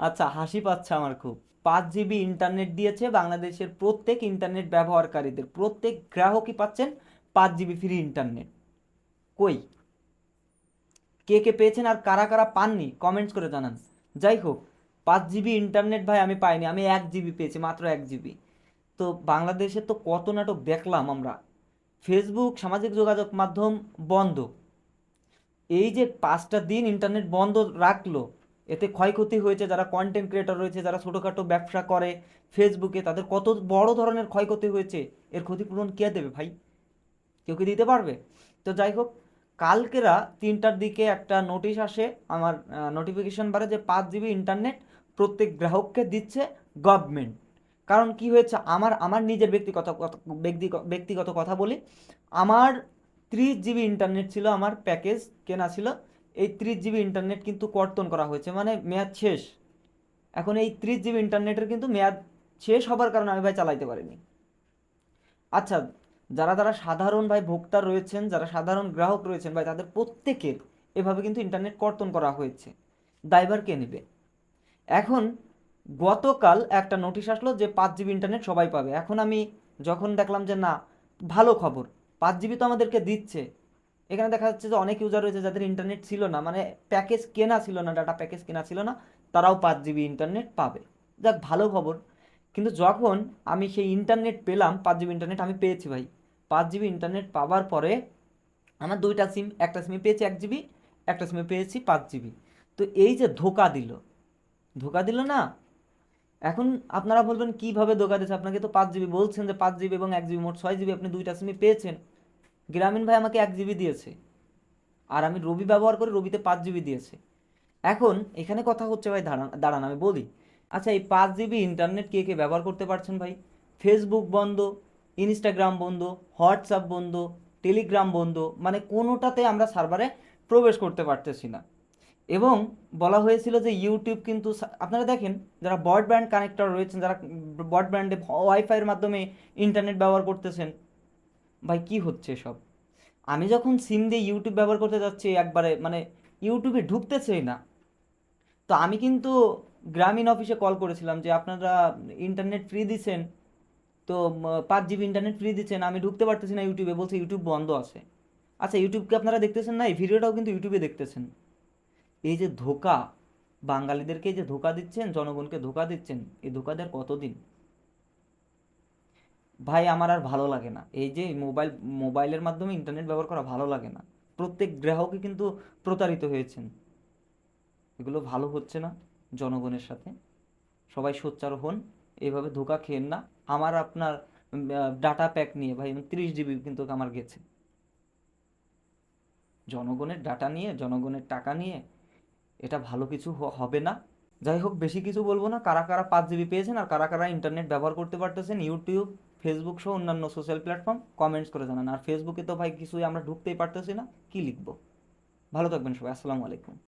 আচ্ছা হাসি পাচ্ছে আমার খুব। পাঁচ জিবি ইন্টারনেট দিয়েছে বাংলাদেশের প্রত্যেক ইন্টারনেট ব্যবহারকারীদের। প্রত্যেক গ্রাহকই পাচ্ছেন পাঁচ জিবি ফ্রি ইন্টারনেট কই? কে কে পেয়েছেন আর কারা কারা পাননি? কমেন্টস করে জানান। যাই হোক, পাঁচ জিবি ইন্টারনেট ভাই আমি পাইনি। আমি এক জিবি পেয়েছি, মাত্র এক জিবি। তো বাংলাদেশে তো কত নাটক দেখলাম আমরা। ফেসবুক সামাজিক যোগাযোগ মাধ্যম বন্ধ। এই যে পাঁচটা দিন ইন্টারনেট বন্ধ রাখল এতে ক্ষয়ক্ষতি হয়েছে যারা কন্টেন্ট ক্রিয়েটর রয়েছে, যারা ছোটোখাটো ব্যবসা করে ফেসবুকে তাদের কত বড় ধরনের ক্ষয়ক্ষতি হয়েছে, এর ক্ষতিপূরণ কে দেবে ভাই? কেউ কি দিতে পারবে? তো যাই হোক কালকেরা তিনটার দিকে একটা নোটিশ আসে আমার নোটিফিকেশন বারে যে পাঁচ জিবি ইন্টারনেট প্রত্যেক গ্রাহককে দিচ্ছে গভর্নমেন্ট কারণ কি হয়েছে? আমার আমার নিজের ব্যক্তিগত ব্যক্তিগত কথা বলি। আমার ত্রিশ জিবি ইন্টারনেট ছিল, আমার প্যাকেজ কেনা ছিল। এই ত্রিশ জিবি ইন্টারনেট কিন্তু কর্তন করা হয়েছে মানে মেয়াদ শেষ। এখন এই ত্রিশ জিবি ইন্টারনেটের কিন্তু মেয়াদ শেষ হবার কারণে আমি ভাই চালাইতে পারিনি। আচ্ছা যারা যারা সাধারণ ভাই ভোক্তা রয়েছেন, যারা সাধারণ গ্রাহক রয়েছেন ভাই, তাদের প্রত্যেকের এভাবে কিন্তু ইন্টারনেট কর্তন করা হয়েছে। দায়ভার কে নেবে? এখন গতকাল একটা নোটিশ আসলো যে পাঁচ জিবি ইন্টারনেট সবাই পাবে। এখন আমি যখন দেখলাম যে না, ভালো খবর, পাঁচ জিবি তো আমাদেরকে দিচ্ছে এখানে দেখা যাচ্ছে যে অনেক ইউজার রয়েছে যাদের ইন্টারনেট ছিল না মানে প্যাকেজ কেনা ছিল না ডাটা প্যাকেজ কেনা ছিল না, তারাও পাঁচ জিবি ইন্টারনেট পাবে। যাক, ভালো খবর। কিন্তু যখন আমি সেই ইন্টারনেট পেলাম, পাঁচ জিবি ইন্টারনেট আমি পেয়েছি ভাই। পাঁচ জিবি ইন্টারনেট পাওয়ার পরে আমার দুইটা সিম একটা সিমে পেয়েছি এক জিবি একটা সিমে পেয়েছি পাঁচ জিবি তো এই যে ধোকা দিল ধোকা দিল না? এখন আপনারা বলবেন, কীভাবে ধোকা দিয়েছে? আপনাকে তো পাঁচ জিবি বলছেন যে পাঁচ জিবি এবং এক জিবি মোট ছয় জিবি আপনি দুইটা সিমে পেয়েছেন। গ্রামীণ ভাই আমাকে এক জিবি দিয়েছে। আর আমি রবি ব্যবহার করি রবিতে পাঁচ জিবি দিয়েছে। এখন এখানে কথা হচ্ছে ভাই দাঁড়ান দাঁড়ান আমি বলি। আচ্ছা এই পাঁচ জিবি ইন্টারনেট কে কে ব্যবহার করতে পারছেন ভাই? ফেসবুক বন্ধ ইনস্টাগ্রাম বন্ধ হোয়াটসঅ্যাপ বন্ধ টেলিগ্রাম বন্ধ মানে কোনোটাতে আমরা সার্ভারে প্রবেশ করতে পারতেছি না। এবং বলা হয়েছিল যে ইউটিউব কিন্তু আপনারা দেখেন, যারা ব্রডব্যান্ড কানেক্টর রয়েছেন, যারা ব্রডব্যান্ডে ওয়াইফাইয়ের মাধ্যমে ইন্টারনেট ব্যবহার করতেছেন ভাই, কি হচ্ছে সব? আমি যখন সিম দিয়ে ইউটিউব ব্যবহার করতে যাচ্ছি, একবারে মানে ইউটিউবে ঢুকতেছেই না। তো আমি কিন্তু গ্রামীণ অফিসে কল করেছিলাম যে, আপনারা ইন্টারনেট ফ্রি দিচ্ছেন তো পাঁচ জিবি ইন্টারনেট ফ্রি দিচ্ছেন আমি ঢুকতে পারতেছি না ইউটিউবে বলছে ইউটিউব বন্ধ আছে। আচ্ছা ইউটিউবকে আপনারা দেখতেছেন না? এই ভিডিওটাও কিন্তু ইউটিউবে দেখতেছেন। এই যে ধোকা, বাঙালিদেরকে যে ধোকা দিচ্ছেন, জনগণকে ধোকা দিচ্ছেন, এই ধোকা দেওয়ার কতদিন? ভাই, আমার আর ভালো লাগে না। এই যে মোবাইল, মোবাইলের মাধ্যমে ইন্টারনেট ব্যবহার করা ভালো লাগে না। প্রত্যেক গ্রাহকই কিন্তু প্রতারিত হয়েছেন। এগুলো ভালো হচ্ছে না জনগণের সাথে। সবাই সোচ্চার হন, এভাবে ধোকা খেয়েন না। আমার আপনার ডাটা প্যাক নিয়ে ভাই তিরিশ জিবি কিন্তু আমার গেছে। জনগণের ডাটা নিয়ে, জনগণের টাকা নিয়ে এটা ভালো কিছু হবে না। যাই হোক, বেশি কিছু বলব না। কারা কারা পাঁচ জিবি পেয়েছেন আর কারা কারা ইন্টারনেট ব্যবহার করতে পারতেছেন ইউটিউব ফেসবুক সহ অন্যান্য সোশ্যাল প্ল্যাটফর্ম কমেন্টস করে জানান। আর ফেসবুকে তো ভাই কিছুই আমরা ঢুকতেই পারতেছি না, কি লিখব? ভালো থাকবেন সবাই, আসসালামু আলাইকুম।